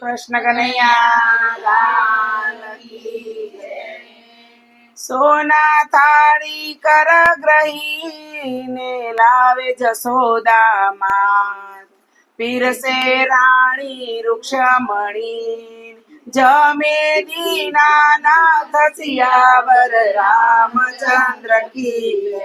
કૃષ્ણ કનૈયા. સોના થાળી કર ગ્રહીને લાવે જસોદામાં પીરસે રાણી વૃક્ષમણી જમે દીના નાથ સિયાવર રામચંદ્ર કી જય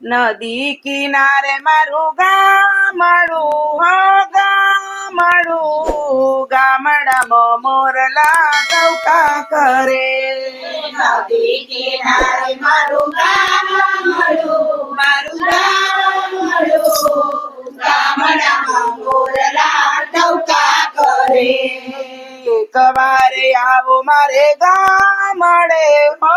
નદી કિનારે મારું ગામડું હો ગામડું ગામડામાં મોરલા ગૌકા કરે નદી કિનારે મારું ગામડું, મારું ગામડું. ગામડામાં મોરલા ગૌકા કરે. એક વારે આવો મારે ગામડે હો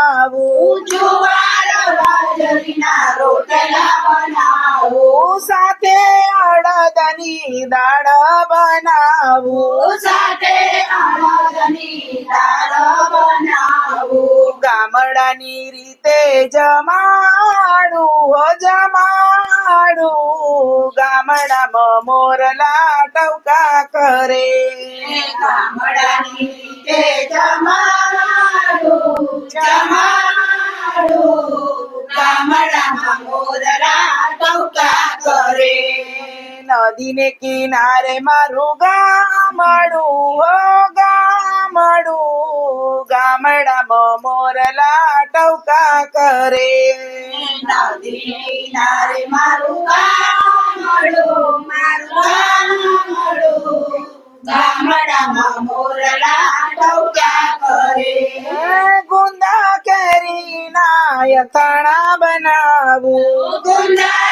અડદની દાળ બનાવું સાથે અડદની દાળ બનાવું ગામડાની રીતે જમાડું હો જમાડું ગામડામાં મોરલા ટવકા કરે ગામડાની રીતે જમાડું જમાડું ગામડામાં મોરલા ટવકા કરે નદીને કિનારે મારું ગામડું હો ગામડું. ગામડામાં મોરલા ટવકા કરે. નદી કિનારે મારું ગામડું મારું ગામડું. ગામડામાં મોરલા ટવકા કરે. ગુંદા કેરીના યથાણા બનાવું. ગુંદા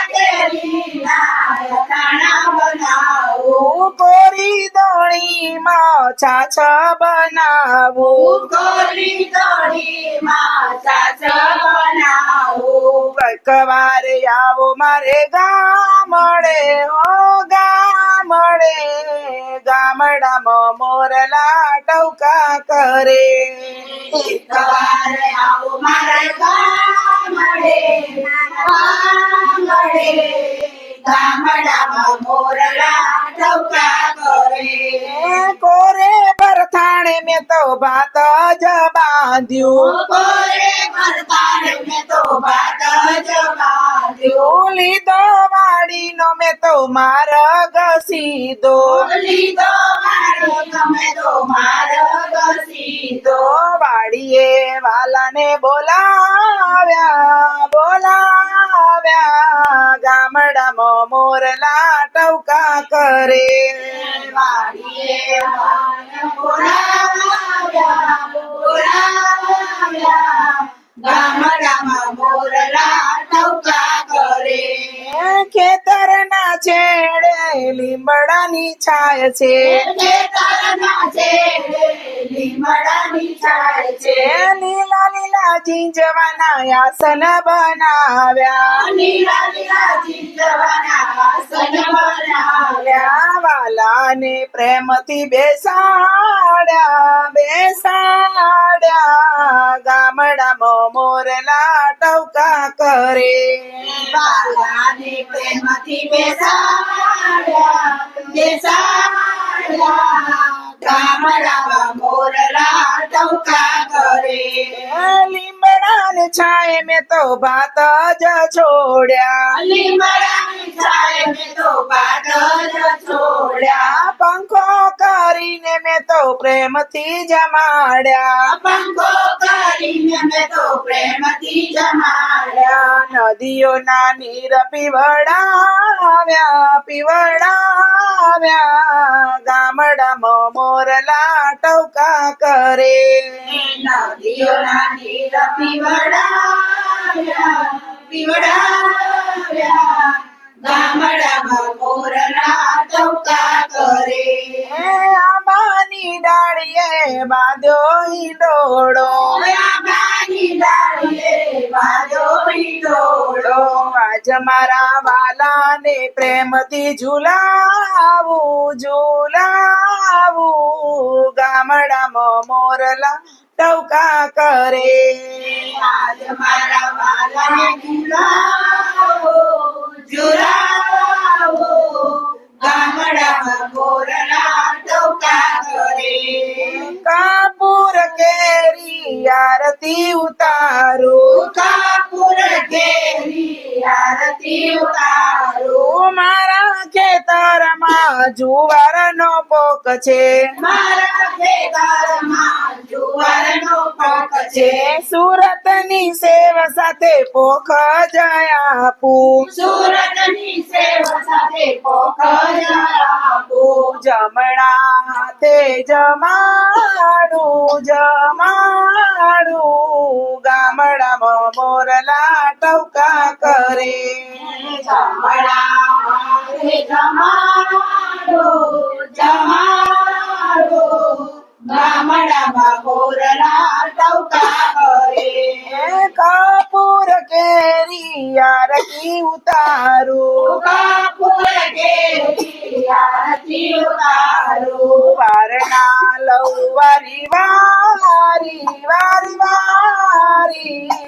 બનાવું કોરી દોણીમાં છાછ બનાવું. બનાવું. આવો મારે ગામડે ઓ ગામડે. ગામડામાં મોરલા ટવકા કરે. આવો મારે ગામડે ગામડે. કરે ભરથાણે મેં તો ભાત જ બાંધ્યું. કોરે ભરથાણે મેં તો ભાત જ બાંધ્યું લીધો વાડીનો મેં તો માર્ગ સીધો. લીધો તમે તો મારો વાડીએ વાલાને બોલાવ્યા બોલાવ્યા. ગામડામાં મોરલા ટવકા કરે. વાડીએ બોલાવ્યા બોલાવ્યા. ગામડામાં મોરલા ટવકા કરે. ખેતરના છે લીમડાની છાય છે. લીલા લીલા જીંજવાના આસન બનાવ્યા. લીલા લીલા જીંજવાના આસન બનાવ્યા. વાલાને પ્રેમથી બેસાડ્યા બેસાડ્યા ગામડામાં મોરલા ટવકા કરે બાલાને પ્રેમથી બેસાડ્યા બેસાડ્યા ગામડામાં મોરલા ટવકા કરે લીમડાને છાય મેં તો ભાત જ છોડ્યા લીમડાની છાય મેં તો પાટ જ છોડ્યા પંખો કરીને મેં તો પ્રેમથી જમાડ્યા પંખો કરીને મેં તો પ્રેમથી જમાડ્યા નદીઓના નીર પીવડાવ્યા પીવડાવ્યા ગામડામાં મોરલા ટવકા કરે નદીઓના નીર પીવડાવ્યા પીવડાવ્યા ગામડામાં મોરલા ટવકા કરે એ આંબાની ડાળીએ બાંધ્યો હિંડોળો આંબાની ડાળીએ બાંધ્યો હિંડોળો. આજ મારા વાલાને પ્રેમથી ઝુલાવું ઝુલાવું ગામડામાં મોરલા ટવકા કરે આજ મારા વાલાને ઝુલાવો, ઝુલાવો. પોક છે. સુરતની સેવા સાથે પોખ જયા આપું. સુરતની સેવા સાથે પોખરણ આપું. જમણા હાથે જમાડું જમાડું. ગામડામાં મોરલા ટવકા કરે. જમણા જમાડો, જમાડો. ગામડામાં મોરલા ટહુકા કરે. કાપુર કેરી આરતી ઉતારું કાપુર કેરી આરતી ઉતારું. વારના લઉં વારી વારી વારી વારી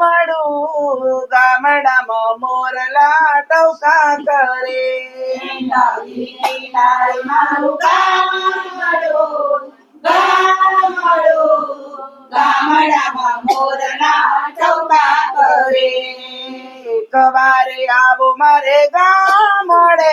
ગામડું ગામડામાં મોરલા ટવકા કરે. ગામડામાં કરે. એક આવો મારે ગામડે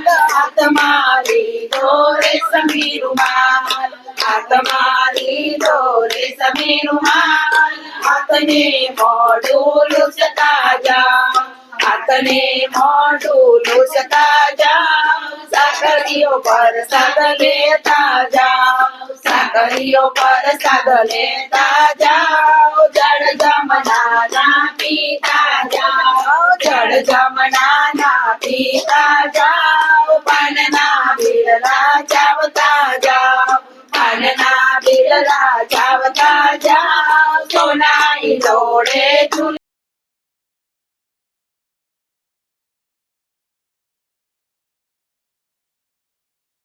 હાથને મોઢું લૂછતા જાઓ સાકરીઓ પર સાદ લેતા જાઓ સાકરીઓ પર સાદ લેતા જાઓ જળ જમના ના પીતા જાઓ જળ જમના ના પીતા જાઓ પાનના બિરલા ચાવતા જાઓ પાનના બિરલા ચાવતા જાઓ સોનાઈ લોડે ઝૂલ